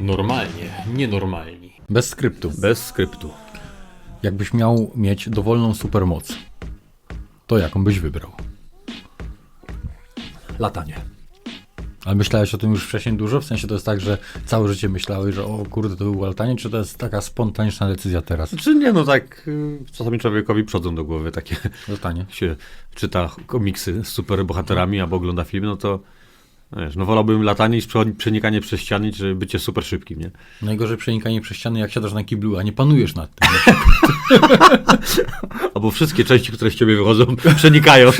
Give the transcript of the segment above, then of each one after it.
Normalnie, nienormalni. Bez skryptu. Bez skryptu. Jakbyś miał mieć dowolną supermoc, to jaką byś wybrał? Latanie. Ale myślałeś o tym już wcześniej dużo? W sensie to jest tak, że całe życie myślałeś, że o kurde, to było latanie, czy to jest taka spontaniczna decyzja teraz? Znaczy nie, no tak, y, czasami człowiekowi przychodzą do głowy takie, Latanie. jak się czyta komiksy z superbohaterami albo ogląda filmy, no to wiesz, no wolałbym latanie niż prze- przenikanie przez ściany, czy bycie super szybkim, nie? Najgorzej przenikanie przez ściany, jak siadasz na kiblu, a nie panujesz nad tym. Albo wszystkie części, które z ciebie wychodzą, przenikają.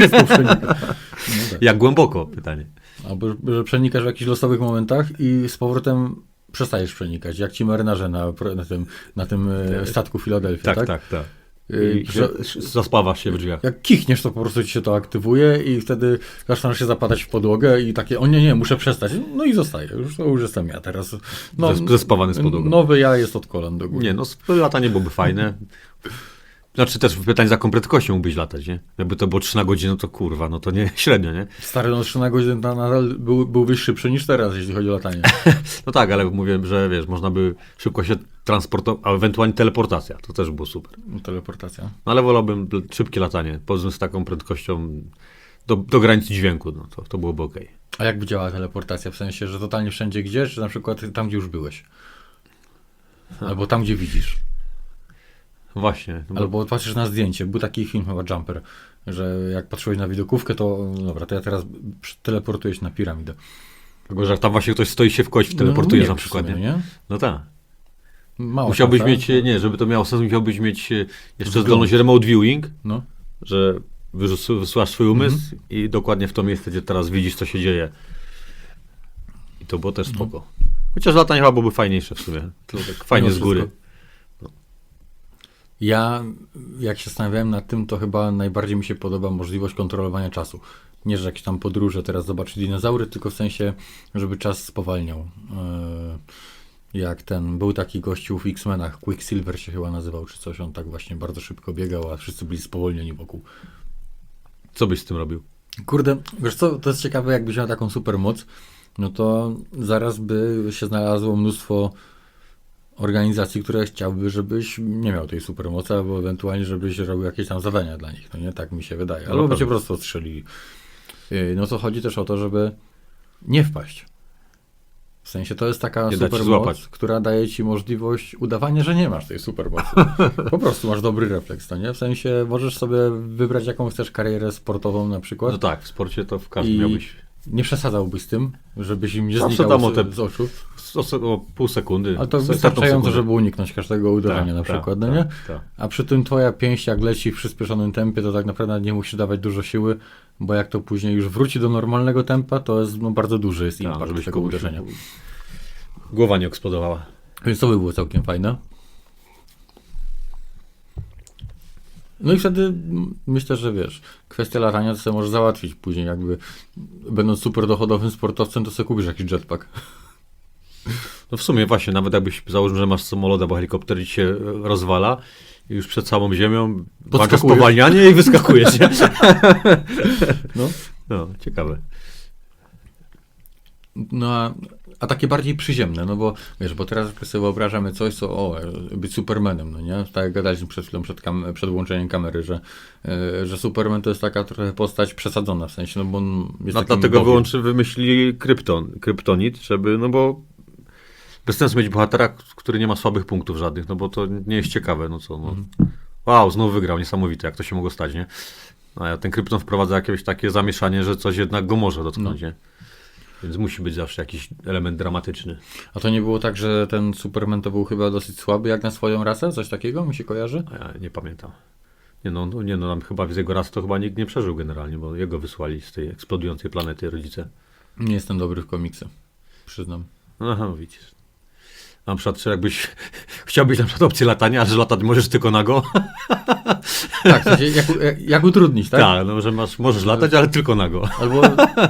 Jak głęboko? Pytanie. Albo że przenikasz w jakichś losowych momentach i z powrotem przestajesz przenikać, jak ci marynarze na, na tym, na tym e, statku Philadelphia, Tak, tak? tak, tak. I że- się- zaspawasz się w drzwiach. Jak kichniesz, to po prostu ci się to aktywuje i wtedy zaczynasz się zapadać w podłogę i takie, o nie, nie, muszę przestać. No i zostaje, już to już jestem ja teraz. No, Zes- zespawany z podłogą. Nowy ja jest od kolan do góry. Nie, no latanie byłoby fajne. Znaczy też pytanie, za jaką prędkością mógłbyś latać, nie? Jakby to było 3 na godzinę, no to kurwa, no to nie średnio, nie? Stary, no 3 na godzinę na- nadal był, byłbyś szybszy niż teraz, jeśli chodzi o latanie. No tak, ale mówię, że wiesz, można by szybko się transportować, a ewentualnie teleportacja, to też było super. Teleportacja. No ale wolałbym szybkie latanie, poza z taką prędkością do, do granicy dźwięku, no to, to byłoby okej. A jak by działała teleportacja? W sensie, że totalnie wszędzie gdzie, czy na przykład tam, gdzie już byłeś? Albo tam, gdzie widzisz. Właśnie. No bo- Albo patrzysz na zdjęcie. Był taki film chyba Jumper, że jak patrzyłeś na widokówkę, to no dobra, to ja teraz teleportuję się na piramidę. Tylko, że tam właśnie ktoś stoi się w kość, teleportuje no, na przykład, sumie, nie? No tak. Mało Musiałbyś mieć, nie, żeby to miało sens, musiałbyś mieć e, jeszcze Wgląd. zdolność remote viewing, No. że wysyłasz swój umysł Mhm. i dokładnie w to miejsce, gdzie teraz widzisz, co się dzieje. I to było też No. spoko. Chociaż latanie chyba byłoby fajniejsze w sumie. To tak fajnie z góry. wszystko. Ja, jak się zastanawiałem nad tym, to chyba najbardziej mi się podoba możliwość kontrolowania czasu. Nie, że jakieś tam podróże, teraz zobaczyć dinozaury, tylko w sensie, żeby czas spowalniał. Eee, Jak ten, był taki gościu w X-Menach, Quicksilver się chyba nazywał, czy coś, on tak właśnie bardzo szybko biegał, a wszyscy byli spowolnieni wokół. Co byś z tym robił? Kurde, wiesz co, to jest ciekawe, jakbyś miał taką supermoc, no to zaraz by się znalazło mnóstwo organizacji, które chciałyby, żebyś nie miał tej supermocy, albo ewentualnie, żebyś robił jakieś tam zadania dla nich, no nie? Tak mi się wydaje. No Albo by cię po prostu odstrzelili. Yy, No to chodzi też o to, żeby nie wpaść. W sensie to jest taka Nie supermoc, która daje ci możliwość udawania, że nie masz tej supermocy. Po prostu masz dobry refleks, to nie? W sensie możesz sobie wybrać, jaką chcesz karierę sportową na przykład. No tak, w sporcie to w każdym I miałbyś nie przesadzałbyś z tym, żebyś im nie znikało z, z oczu. o, o pół sekundy. Ale to wystarczająco, żeby uniknąć każdego uderzenia Tak, na tak, przykład, no tak, nie? tak. A przy tym twoja pięść jak leci w przyspieszonym tempie, to tak naprawdę nie musisz dawać dużo siły, bo jak to później już wróci do normalnego tempa, to jest no, bardzo duży jest impact żebyś tego uderzenia. Głowa nie eksplodowała. Więc to by było całkiem fajne. No i wtedy myślę, że wiesz, kwestia latania to sobie możesz załatwić później, jakby będąc super dochodowym sportowcem, to sobie kupisz jakiś jetpack. No w sumie właśnie, nawet jakbyś założył, że masz samolot albo helikopter i ci się rozwala i już przed samą ziemią waga spowalnianie i wyskakujesz? No. No, ciekawe. No a, a takie bardziej przyziemne, no bo wiesz, bo teraz sobie wyobrażamy coś, co o, być Supermanem, no nie? Tak jak gadaliśmy przed chwilą, przed, kam- przed włączeniem kamery, że, e, że Superman to jest taka trochę postać przesadzona w sensie, no bo on jest No, takim dlatego bogiem. wyłączy, wymyślili krypton, kryptonit, żeby, no bo bez sensu mieć bohatera, który nie ma słabych punktów żadnych, no bo to nie jest ciekawe, no co, no. Wow, znowu wygrał, niesamowite, jak to się mogło stać, nie? A ten krypton wprowadza jakieś takie zamieszanie, że coś jednak go może dotknąć, No. nie? Więc musi być zawsze jakiś element dramatyczny. A to nie było tak, że ten Superman to był chyba dosyć słaby jak na swoją rasę? Coś takiego mi się kojarzy? A ja nie pamiętam. Nie no, no, nie no, tam chyba z jego raz to chyba nikt nie przeżył generalnie, bo jego wysłali z tej eksplodującej planety rodzice. Nie jestem dobry w komiksy, przyznam. Aha, widzisz. Na przykład, jakbyś chciał być na przykład opcję latania, że latać możesz tylko nago? Tak, w sensie, jak, jak, jak utrudnić, tak? Tak, no, że masz, możesz latać, ale tylko nago. Albo,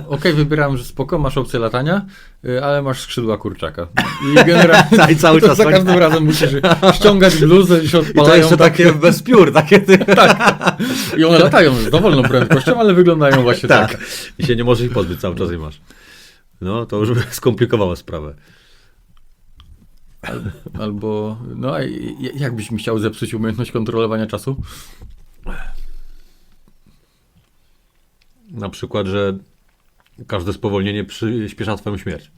okej, wybieram, że spoko, masz opcję latania, y, ale masz skrzydła kurczaka. I generalnie Tak, i cały czas za tak. każdym razem musisz ściągać bluzę i się I odpalają. to jeszcze tak, takie bez piór, takie ty. I one latają z dowolną prędkością, ale wyglądają właśnie tak. Tak. I się nie możesz ich pozbyć, cały czas je masz. No, to już by skomplikowało sprawę. Al, albo, no jak byś mi chciał zepsuć umiejętność kontrolowania czasu? Na przykład, że każde spowolnienie przyspiesza twoją śmierć.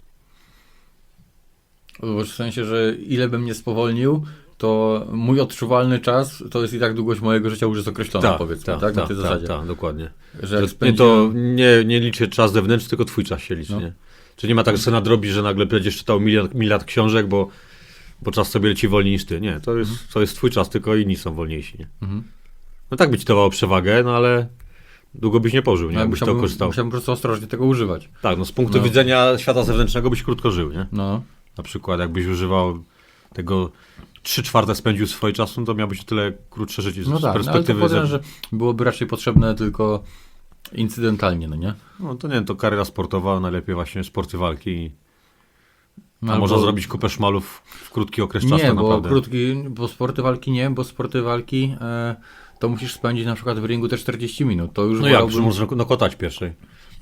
Bo W sensie, że ile bym nie spowolnił, to mój odczuwalny czas to jest i tak długość mojego życia już jest określona, powiedzmy, tak? Na tej zasadzie. tak, dokładnie. Że nie, to nie, nie liczy czas zewnętrzny, tylko twój czas się liczy, No. nie? Czy nie ma tak, że sobie nadrobisz, że nagle będziesz czytał miliard, miliard książek, bo, bo czas sobie leci wolniej niż ty. Nie, to jest, to jest twój czas, tylko inni są wolniejsi, nie? Mhm. No tak by ci dawało przewagę, no ale długo byś nie pożył, nie? No, Jakbyś to korzystał. musiałbym po prostu ostrożnie tego używać. Tak, no z punktu No. widzenia świata zewnętrznego byś krótko żył, nie? No. Na przykład jakbyś używał tego 3 czwarte spędził swoje czasu, no to miałbyś tyle krótsze życie z No tak, no, ale to perspektywy. że byłoby raczej potrzebne tylko incydentalnie, no nie? No to nie wiem, to kariera sportowa, najlepiej właśnie sporty walki. No, A albo- można zrobić kupę szmalów w krótki okres czasu Nie, bo naprawdę. krótki, bo sporty walki nie, bo sporty walki e, to musisz spędzić na przykład w ringu te 40 minut. To już No jak, że można nokotać pierwszej.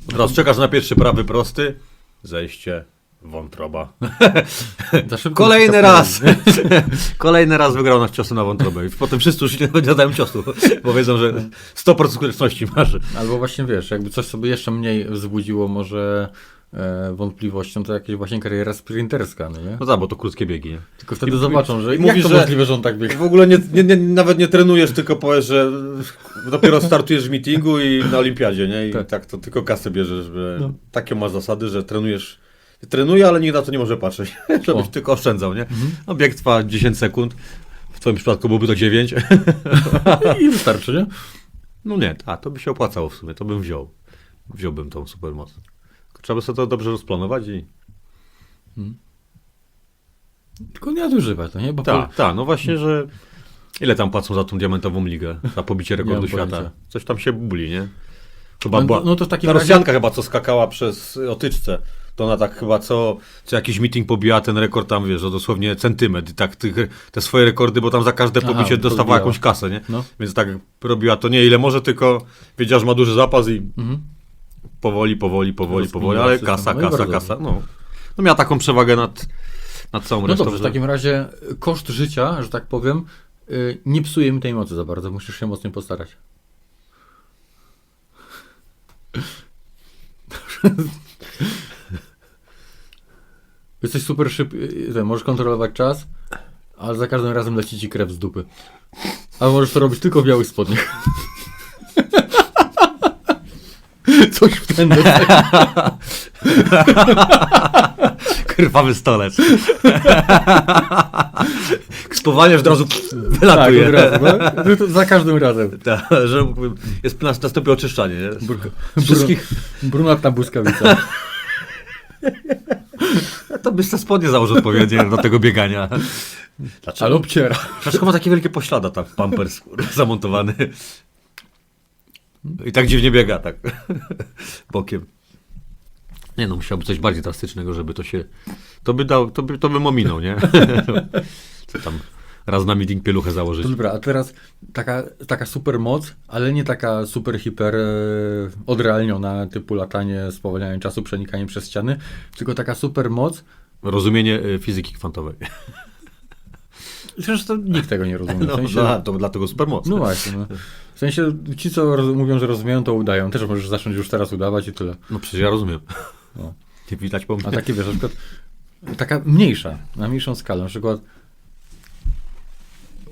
Od razu czekasz na pierwszy prawy prosty, zejście, wątroba. Kolejny raz! Kolejny raz wygrał na ciosy na wątrobę. I potem wszyscy już nie zadają ciosu, bo wiedzą, że 100% skuteczności masz. Albo właśnie wiesz, jakby coś sobie jeszcze mniej wzbudziło może wątpliwością, to jakaś właśnie kariera sprinterska, no nie? No tak, bo to krótkie biegi, nie? Tylko wtedy I- zobaczą, że i jak mówisz, to że- możliwe, że on tak biega. W ogóle nie, nie, nie, nawet nie trenujesz, tylko powiesz, że dopiero startujesz w meetingu i na olimpiadzie, nie? I tak, Tak. to tylko kasę bierzesz, że No. takie masz zasady, że trenujesz. Trenuję, ale nikt na to nie może patrzeć, żebyś O. tylko oszczędzał, nie? Mhm. No bieg trwa 10 sekund, w twoim przypadku byłoby to 9. I wystarczy, nie? No nie, a to by się opłacało w sumie, to bym wziął. Wziąłbym tą supermoc. Trzeba sobie to dobrze rozplanować i... Tylko nie nadużywać, to nie? Bo Tak, tak, no właśnie, że... Ile tam płacą za tą diamentową ligę? Za pobicie rekordu świata? pojęcia. Coś tam się buli, nie? Chyba no, była... no, no to w takim Ta razie... Rosjanka chyba co skakała przez otyczce, to ona tak chyba co, co jakiś meeting pobijała ten rekord tam, wiesz, o dosłownie centymetr i tak tych, te swoje rekordy, bo tam za każde Aha, pobicie dostawała podbijała. jakąś kasę, nie? No. Więc tak robiła to nie ile może, tylko wiedziała, że ma duży zapas i Mhm. Powoli, powoli, powoli, powoli, ale kasa, No kasa, kasa, no. No miała taką przewagę nad, nad całą No resztą. dobrze, w takim razie koszt życia, że tak powiem, y, nie psuje mi tej mocy za bardzo. Musisz się mocniej postarać. Jesteś super szybki, możesz kontrolować czas, ale za każdym razem leci ci krew z dupy. Ale możesz to robić tylko w białych spodniach. Coś w ten deseń. Krwawy stolec. Spowalniasz od razu Tak, wylatuje. od razu, no. To Za każdym razem. Tak, że jest nas- nastąpi oczyszczanie, nie? Brunatna Wszystkich, Brunatna błyskawica. to byś te spodnie założył odpowiednie do tego biegania. Dlaczego? Ale obciera. Dlaczego ma takie wielkie poślada tam, pampers zamontowany? I tak dziwnie biega, tak. Bokiem. Nie no, musiałby coś bardziej drastycznego, żeby to się... To by dał, to by, to bym ominął, nie? Co tam, raz na meeting pieluchę założyć. To dobra, a teraz taka, taka super moc, ale nie taka super hiper e, odrealniona, typu latanie, spowalnianie czasu, przenikanie przez ściany, tylko taka super moc, Rozumienie y, fizyki kwantowej. zresztą nikt tego nie rozumie. No, w sensie, da, to dlatego supermoc. no właśnie, no. W sensie ci, co roz, mówią, że rozumieją, to udają. Też możesz zacząć już teraz udawać i tyle. No przecież ja rozumiem. No. Nie widać po mnie. A takie wiesz, na przykład taka mniejsza, na mniejszą skalę, na przykład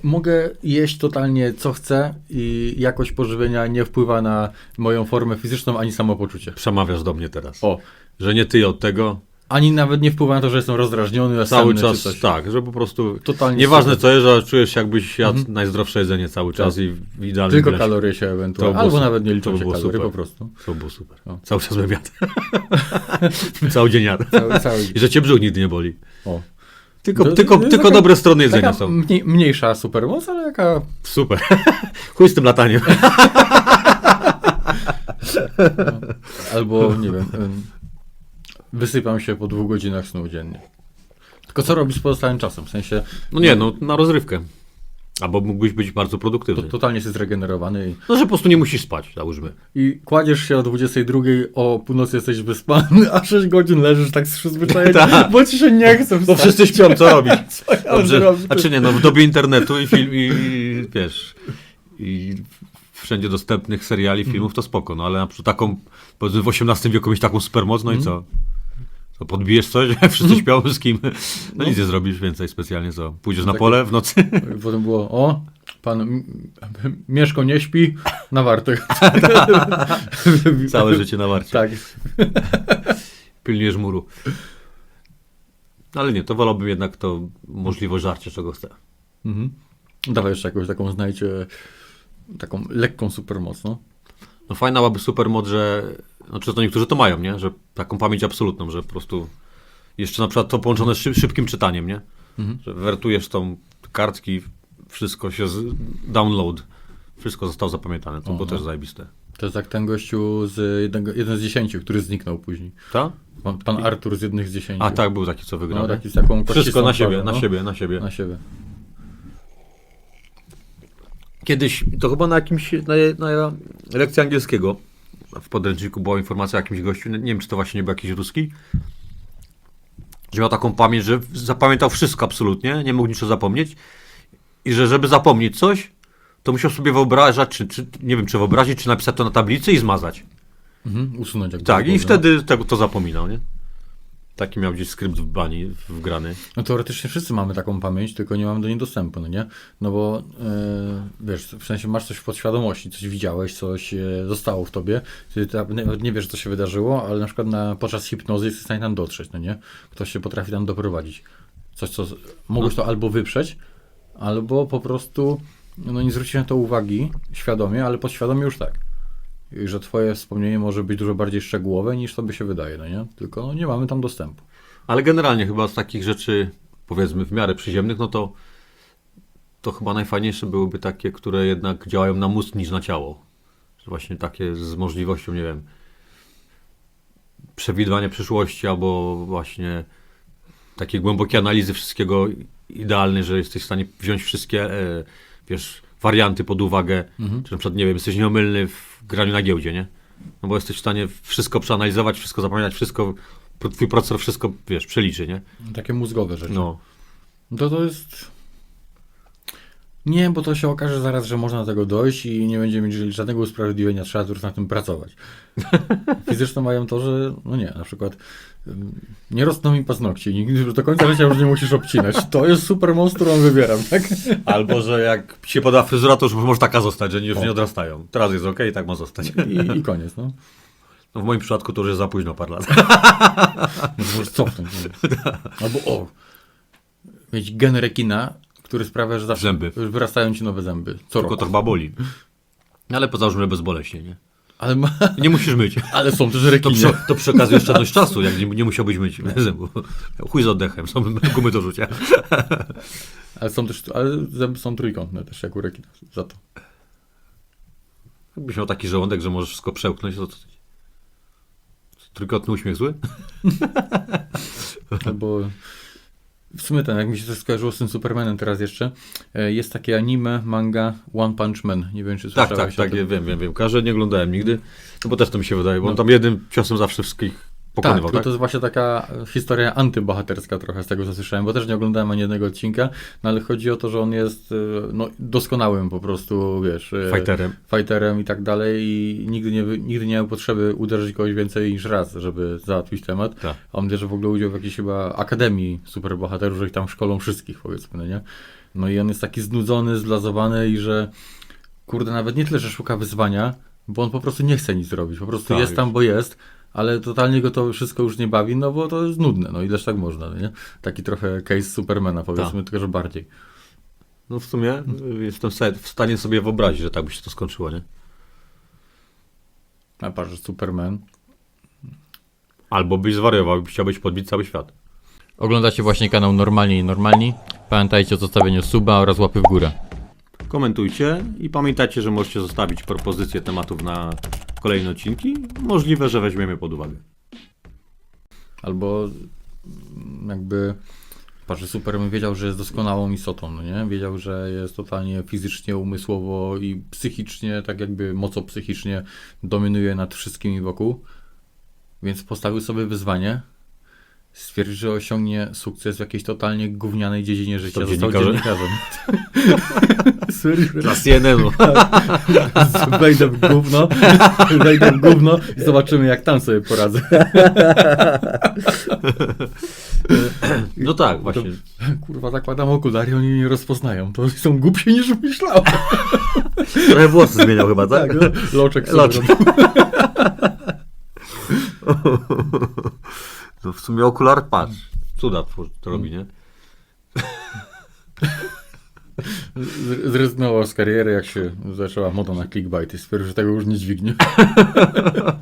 mogę jeść totalnie co chcę i jakość pożywienia nie wpływa na moją formę fizyczną ani samopoczucie. Przemawiasz do mnie teraz. O, Że nie ty od tego. Ani nawet nie wpływa na to, że jestem rozdrażniony, Cały senny czas coś. tak, że po prostu. Totalnie Nieważne super. co jest, że czujesz jakbyś jadł Mhm. najzdrowsze jedzenie cały czas Tak. i w idealnym Tylko ilości. kalorie się ewentualnie, albo super. nawet nie liczą się było kalorie super. po prostu. To było super. O. Cały czas bym jadł. cały dzień jadł. Cały, cały... I że cię brzuch nigdy nie boli. O. Tylko, To- tylko, to jest tylko dobre strony jedzenia są. mniej, mniejsza supermoc, ale jaka Super. Chuj z tym lataniem. Albo, nie wiem, em, wysypam się po dwóch godzinach snu dziennie. Tylko co robisz z pozostałym czasem? W sensie, No nie, no na rozrywkę. Albo mógłbyś być bardzo To, produktywny. totalnie się zregenerowany i, No, że po prostu nie musisz spać, załóżmy. i kładziesz się o 22, o północy jesteś wyspany, a 6 godzin leżysz tak z przyzwyczajenia, Tak. bo ci się nie chce Bo wstać. wszyscy śpią, co robić? Co ja Dobrze. A czy nie, no w dobie internetu i film, i, i wiesz, i wszędzie dostępnych seriali, filmów, to spoko, no ale na przykład taką, powiedzmy w XVIII wieku mieć taką supermoc, no i co? To podbijesz coś, wszyscy śpią z kim? No nic nie zrobisz więcej specjalnie, co? Pójdziesz na Takie- pole w nocy? Potem było, o, pan Mieszko nie śpi, na wartych. Całe życie na warcie. Tak. Pilnujesz muru. No ale nie, to wolałbym jednak to możliwość żarcia, czego chcę. Mhm. Dawaj jeszcze jakąś taką, znajdźcie, taką lekką supermoc, no. No fajna byłaby supermoc, że no czy to niektórzy to mają, nie? Że taką pamięć absolutną, że po prostu jeszcze na przykład to połączone z szyb, szybkim czytaniem, nie? Mhm. Że wertujesz tą kartki, wszystko się z download, wszystko zostało zapamiętane, to O, było też zajebiste. To jest jak ten gościu z jednego, jeden z dziesięciu, który zniknął później. Tak? Pan, pan Artur z jednych z dziesięciu. A tak, był taki, co wygrał. No, taki z taką Wszystko na siebie, na no. siebie, na siebie. Na siebie. Kiedyś, to chyba na jakimś, na, na lekcji angielskiego w podręczniku była informacja o jakimś gościu, nie wiem, czy to właśnie nie był jakiś ruski, że miał taką pamięć, że zapamiętał wszystko absolutnie, nie mógł niczego zapomnieć i że żeby zapomnieć coś, to musiał sobie wyobrażać, czy, czy nie wiem, czy wyobrazić, czy napisać to na tablicy i zmazać. Mhm, usunąć jak Tak, i gdyby, wtedy tego to zapominał, nie? Taki miał gdzieś skrypt w bani wgrany. No teoretycznie wszyscy mamy taką pamięć, tylko nie mamy do niej dostępu, no nie? No bo e, wiesz, w sensie masz coś w podświadomości, coś widziałeś, coś e, zostało w tobie, ty nawet nie wiesz, co się wydarzyło, ale na przykład na, podczas hipnozy jesteś w stanie tam dotrzeć, no nie? Ktoś się potrafi tam doprowadzić. Coś, co mogłeś to albo wyprzeć, albo po prostu no nie zwrócić na to uwagi świadomie, ale podświadomie już tak. I że twoje wspomnienie może być dużo bardziej szczegółowe niż tobie się wydaje, no nie? Tylko no, nie mamy tam dostępu. Ale generalnie chyba z takich rzeczy, powiedzmy, w miarę przyziemnych, no to to chyba najfajniejsze byłyby takie, które jednak działają na mózg niż na ciało. Właśnie takie z możliwością, nie wiem, przewidywania przyszłości albo właśnie takiej głębokiej analizy wszystkiego idealnej, że jesteś w stanie wziąć wszystkie, e, wiesz, warianty pod uwagę, Mhm. czy na przykład, nie wiem, jesteś nieomylny w graniu na giełdzie, nie? No bo jesteś w stanie wszystko przeanalizować, wszystko zapamiętać, wszystko, twój procesor wszystko, wiesz, przeliczy, nie? Takie mózgowe rzeczy. No. To to jest. Nie, bo to się okaże zaraz, że można do tego dojść i nie będzie mieć żadnego usprawiedliwienia, trzeba już na tym pracować. Fizyczne mają to, że no nie, na przykład nie rosną mi paznokcie, nigdy do końca życia już nie musisz obcinać. To jest super którą wybieram, tak? Albo, że jak się poda fryzura, to już może taka zostać, że już nie odrastają. Teraz jest ok, tak ma zostać. I, i koniec, no. No w moim przypadku to już jest za późno parę lat. Możesz cofnąć. No. Albo o, mieć gen rekina, który sprawia, że zawsze Zęby. wyrastają ci nowe zęby. Co Tylko roku. to chyba boli. Ale poza że bezboleśnie, nie? Ale, ma, Nie musisz myć. ale są też To rekiny. przy, to przy okazji oszczędność czasu, jak nie, nie musiałbyś myć zębu. Chuj z oddechem, są gumy do rzucia. Ale są też, ale zęby są trójkątne też, jak u rekina, za to. Jakbyś miał taki żołądek, że możesz wszystko przełknąć, to, to trójkątny uśmiech zły? Albo w sumie ten, jak mi się to skojarzyło z tym Supermanem teraz jeszcze, e, jest takie anime, manga One Punch Man. Nie wiem, czy Tak, słyszałeś tak, tak, tym. wiem, wiem, wiem. Każdy nie oglądałem nigdy, no bo też to mi się wydaje, bo on tam jednym ciosem zawsze wszystkich Tak, pokonywał, to, tak? to jest właśnie taka historia antybohaterska trochę z tego, co słyszałem, bo też nie oglądałem ani jednego odcinka, no ale chodzi o to, że on jest e, no, doskonałym po prostu, wiesz, e, Fighterem. fighterem i tak dalej i nigdy nie, nigdy nie miał potrzeby uderzyć kogoś więcej niż raz, żeby załatwić temat. Tak. A on bierze w ogóle udział w jakiejś chyba akademii superbohaterów, że ich tam szkolą wszystkich, powiedzmy, no nie? No i on jest taki znudzony, zblazowany i że kurde, nawet nie tyle, że szuka wyzwania, bo on po prostu nie chce nic zrobić, po prostu Tak, jest tam, bo jest, ale totalnie go to wszystko już nie bawi, no bo to jest nudne, no ileż tak można, no nie? Taki trochę case Supermana, powiedzmy, Tak. tylko że bardziej. No w sumie y, jestem w stanie sobie wyobrazić, że tak by się to skończyło, nie? A patrz, że Superman. Albo byś zwariował, byś chciał być podbić cały świat. Oglądacie właśnie kanał Normalni i Normalni. Pamiętajcie o zostawieniu suba oraz łapy w górę. Komentujcie i pamiętajcie, że możecie zostawić propozycje tematów na kolejne odcinki. Możliwe, że weźmiemy pod uwagę. albo mm, jakby Patrz, że Superman wiedział, że jest doskonałą istotą, no nie? Wiedział, że jest totalnie fizycznie, umysłowo i psychicznie, tak jakby moco psychicznie dominuje nad wszystkimi wokół. Więc postawił sobie wyzwanie. Stwierdził, że osiągnie sukces w jakiejś totalnie gównianej dziedzinie życia. Stał Został dziennikarzem? Dla CNN-u. że wejdę w gówno, wejdę w gówno i zobaczymy, jak tam sobie poradzę. No tak, właśnie. Kurwa, zakładam okulary, oni mnie nie rozpoznają. To są głupsi niż myślałem. Trochę włosy zmieniał chyba, tak? Tak, no. Loczek sobie Loczek. No w sumie okular, patrz. Cuda twór- to robi, nie? Z- Zrezygnował z kariery, jak się zaczęła moda na clickbaity. Stwierdził, że tego już nie dźwignie.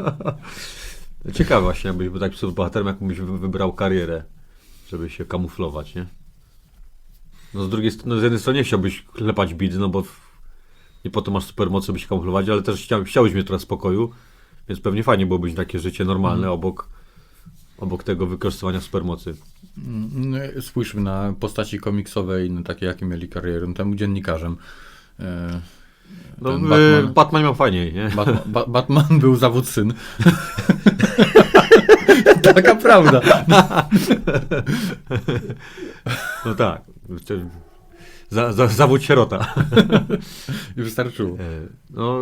Ciekawe właśnie, jakbyś był tak bohaterem, jakbyś wy- wybrał karierę, żeby się kamuflować, nie? No z drugiej strony, z jednej strony nie chciałbyś klepać bid, no bo w- nie po to masz supermocy, by się kamuflować, ale też chciał, chciałbyś mieć trochę spokoju, więc pewnie fajnie byłoby takie życie normalne obok, obok tego wykorzystywania supermocy. No, Spójrzmy na postaci komiksowe i na takie, jakie mieli karierę. No, Temu dziennikarzem. E, No, Batman. Batman, Batman miał fajniej, nie? Batman, ba, Batman był zawód syn. Taka prawda. No tak. Za, za, zawód sierota. I wystarczyło. E, No,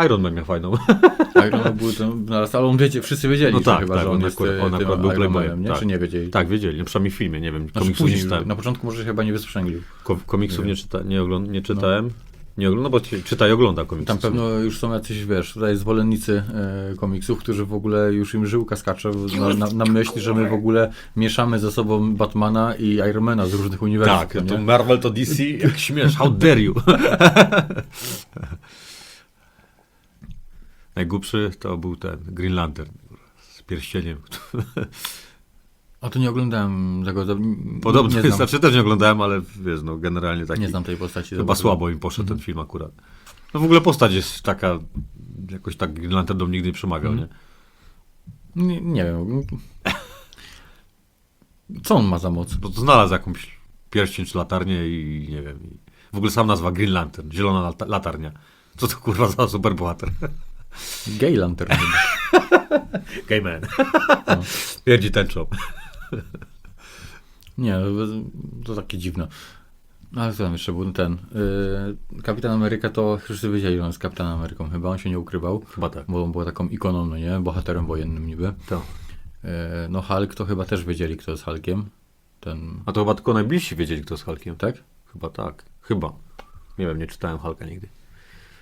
e, Iron Man miał fajną. Iron Man był ten, no, ale on wiecie, wszyscy wiedzieli, No tak, chyba, tak, że on, on jest akurat- e, on akurat był playboyem, nie? tak. Czy nie wiedzieli? Tak, wiedzieli, no przynajmniej w filmie, nie wiem, Znaczy komiksów nie później, czytałem. na początku może się chyba nie wysprzęglił. Ko- komiksów nie, czyta, nie, ogląd- nie czytałem. Nie oglądam, no bo czy- czyta i ogląda komiksy. Tam pewno już są jacyś, wiesz, tutaj zwolennicy e, komiksów, którzy w ogóle już im żyłka skacze na, na, na myśl, że my w ogóle mieszamy ze sobą Batmana i Ironmana z różnych uniwersów. Tak, no to nie? Marvel to DC, jak śmiesz, how dare you. Najgłupszy to był ten Green Lantern z pierścieniem. A to nie oglądałem tego. Podobno, nie znam, znaczy też nie oglądałem, ale wiesz, no generalnie taki, nie znam tej postaci. chyba bardzo. słabo im poszedł ten film akurat. No w ogóle postać jest taka, jakoś tak Green do mnie nigdy nie przemawiał, nie? Nie, nie wiem. Co on ma za moc? Bo to znalazł jakąś pierścień czy latarnię i nie wiem. I w ogóle sam nazwa Green Lantern, zielona lata- latarnia. Co to kurwa za super bohater? Gay Lantern. Gay man. No. Pierdzi tęczą. Nie, to, to takie dziwne. No, Ale co tam jeszcze był ten. Yy, Kapitan Ameryka to wszyscy wiedzieli, że on jest Kapitan Ameryką. Chyba on się nie ukrywał. Chyba tak. Bo on był taką ikoną, no nie? Bohaterem wojennym niby. To. Yy, no Hulk to chyba też wiedzieli, kto jest Hulkiem. Ten, A to chyba tylko najbliżsi wiedzieli, kto jest Hulkiem. tak? Chyba tak. Chyba. Nie wiem, nie czytałem Hulka nigdy.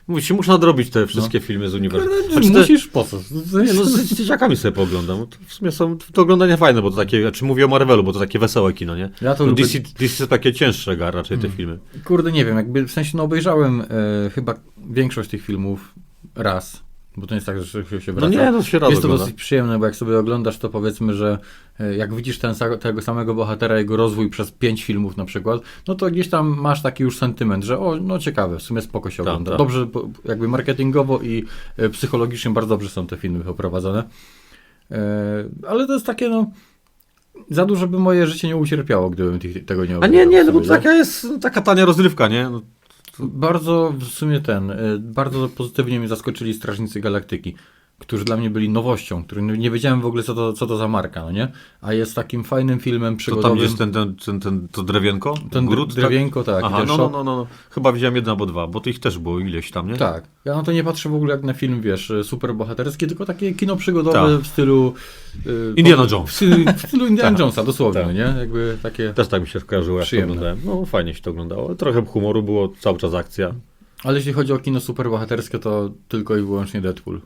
Mówię, ci muszę nadrobić te wszystkie filmy z uniwersum. Znaczy te- Musisz po co? Nie, no z dzieciakami sobie pooglądam. No To w sumie są to oglądanie fajne, bo to takie, znaczy mówię o Marvelu, bo to takie wesołe kino, nie? Ja to no lubię- DC, DC to takie cięższe ga- raczej te filmy. Kurde, nie wiem, jakby w sensie no obejrzałem e, chyba większość tych filmów raz, bo to nie jest tak, że się- No wraca. nie, to się raz Jest to dosyć przyjemne, bo jak sobie oglądasz, to powiedzmy, że e, jak widzisz ten, tego samego bohatera, jego rozwój przez pięć filmów na przykład, no to gdzieś tam masz taki już sentyment, że o, no ciekawe, w sumie spoko się Tak, ogląda. tak. Dobrze, bo- jakby marketingowo i e, psychologicznie bardzo dobrze są te filmy poprowadzone. E, ale to jest takie, no, za dużo by moje życie nie ucierpiało, gdybym tych, tego nie A oglądał. nie, nie, no bo tak? taka jest taka tania rozrywka, nie? No, Bardzo w sumie ten, y, bardzo pozytywnie mnie zaskoczyli Strażnicy Galaktyki, którzy dla mnie byli nowością, który nie wiedziałem w ogóle co to, co to za marka, no nie? A jest takim fajnym filmem to przygodowym. tam jest ten, ten, ten, ten to drewienko? ten Grud, dr- drewienko, tak. i Aha, no, no, no, no, no. Chyba widziałem jeden albo dwa, bo tych też było ileś tam, nie? Tak. Ja na to nie patrzę w ogóle jak na film, wiesz, super bohaterski, tylko takie kino przygodowe Tak. w stylu... y, Indiana Jones. W stylu, w stylu Indiana Tak. Jonesa, dosłownie, Tak. no nie? Jakby takie... Też tak mi się skojarzyło, jak to Przyjemne. oglądałem. No fajnie się to oglądało. Trochę humoru było, cały czas akcja. Ale jeśli chodzi o kino super bohaterskie, to tylko i wyłącznie Deadpool.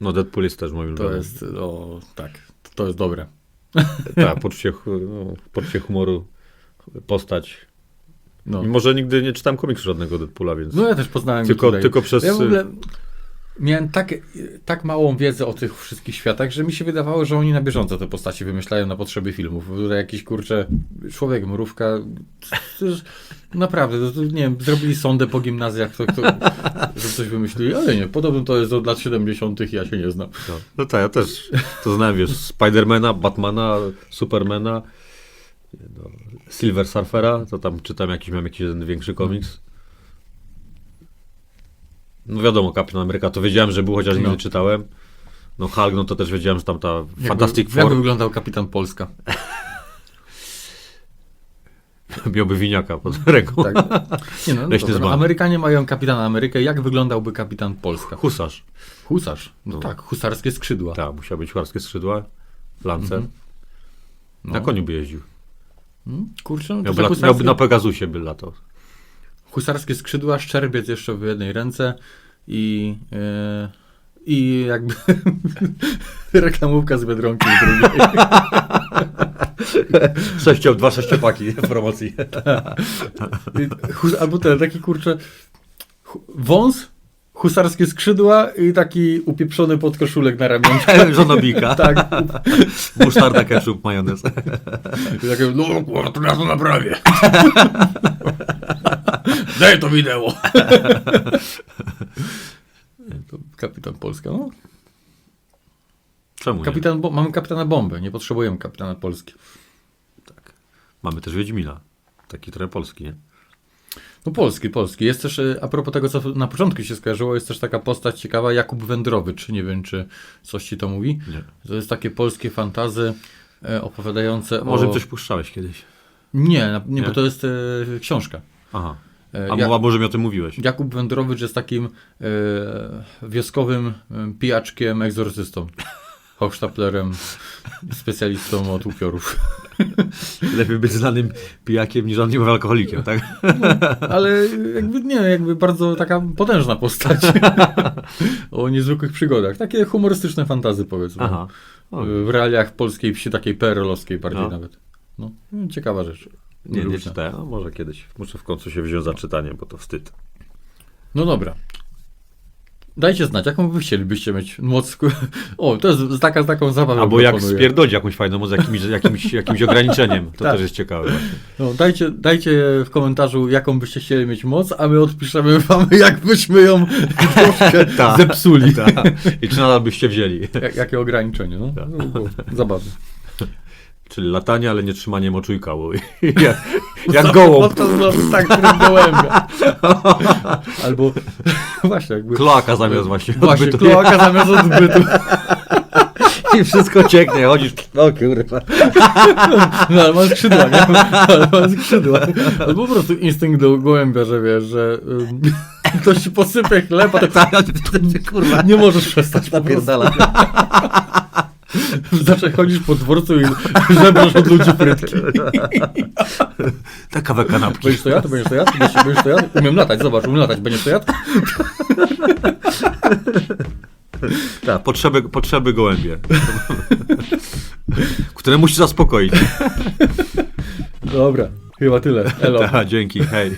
No Deadpool jest też moim To jest, o, tak, to jest dobre. Tak, poczucie, no, poczucie humoru, postać. No. Mimo, że nigdy nie czytałem komiksu żadnego Deadpoola, więc... No ja też poznałem Tylko- tutaj. tylko przez- Ja w ogóle miałem tak, tak małą wiedzę o tych wszystkich światach, że mi się wydawało, że oni na bieżąco te postaci wymyślają na potrzeby filmów. Jakiś kurczę człowiek, mrówka. Naprawdę, to, nie wiem, zrobili sondę po gimnazjach, to, to, że coś wymyślili, ale nie, podobno to jest od lat 70. ja się nie znam. No, no tak, ja też to znałem, wiesz, Spidermana, Batmana, Supermana do Silver Surfera, to tam czytam jakiś, miałem jakiś jeden większy komiks. No wiadomo, Kapitan Ameryka to wiedziałem, że był, chociaż No. nie czytałem. No Hulk, no to też wiedziałem, że tam ta Fantastic Four wyglądał kapitan Polska? miałby winiaka pod ręką. Tak. Nie no, no Leśny dobra, no, zban. Amerykanie mają kapitana Amerykę. Jak wyglądał kapitan Polska? Husarz. Husarz. No, No. tak, husarskie skrzydła. Tak, musiał być husarskie skrzydła, lance. Mhm. No. Na koniu by jeździł. Mm, Kurczę, no to Miałby, lat, husarskie, miałby na Pegasusie by latał. Husarskie skrzydła, szczerbiec jeszcze w jednej ręce i, e, i jakby reklamówka z Biedronki w drugiej. Sześcio, dwa sześciopaki w promocji. Albo ten taki kurczę wąs, husarskie skrzydła i taki upieprzony podkoszulek na ramionach. Żonobika. tak, Musztarda, ketchup, majonez. i takie, no kurwa, to ja to naprawię. Daj to wideo. to kapitan Polska, no. Czemu? Kapitan, bo, mamy kapitana bombę, nie potrzebujemy kapitana Polski. Mamy też Wiedźmina. Taki trochę polski, nie? No polski, polski. Jest też, e, a propos tego, co na początku się skojarzyło, jest też taka postać ciekawa, Jakub Wędrowicz. Nie wiem, czy coś ci to mówi. Nie. To jest takie polskie fantazy e, opowiadające Może o... coś puszczałeś kiedyś. Nie, nie, Nie? bo to jest e, książka. Aha. A Ja- może mi o tym mówiłeś. Jakub Wędrowicz jest takim e, wioskowym e, pijaczkiem, egzorcystą. Hochsztaplerem, specjalistą od upiorów. Lepiej być znanym pijakiem niż żadnym alkoholikiem, tak? Ale jakby nie, jakby bardzo taka potężna postać. o niezwykłych przygodach. Takie humorystyczne fantazy powiedzmy. Aha. W realiach polskiej wsi, takiej perelowskiej bardziej No. nawet. No, ciekawa rzecz. nie, nie Lubię. czytałem. A może kiedyś. Muszę w końcu się wziąć za czytanie, bo to wstyd. No dobra. Dajcie znać, jaką wy chcielibyście mieć moc. O, to jest taka, taką zabawę. Albo jak proponuję. spierdolić jakąś fajną moc z jakimś, jakimś, jakimś ograniczeniem. To Tak. też jest ciekawe. No, dajcie, dajcie w komentarzu, jaką byście chcieli mieć moc, a my odpiszemy wam, jak byśmy ją troszkę Tak. zepsuli. Tak. I czy nadal byście wzięli? Jak, jakie ograniczenie, no? Tak. zabawne. Czyli latanie, ale nie trzymanie moczujka. Bo jak, jak gołąb. To tak, gołębia. Albo właśnie jakby... Kloaka zamiast właśnie Właśnie, odbytu. kloaka zamiast odbytu. I wszystko cieknie, chodzisz. O kurwa. No, ale ma skrzydła, nie? Ale ma skrzydła. Albo po prostu instynkt do gołębia, że wiesz, że um, ktoś ci posypie chleb, a ty Kurwa. nie możesz przestać po prostu. Napierdala. Zawsze chodzisz po dworcu i żebrasz od ludzi frytki. Ta kawę kanapki. Będziesz to jadł? Będziesz to jadł? Będziesz, będziesz to jadł? Umiem latać, zobacz, umiem latać. Będziesz to jadł? Tak, potrzeby, potrzeby gołębie. Które musi zaspokoić. Dobra, chyba tyle. Elo. Tak, dzięki, hej.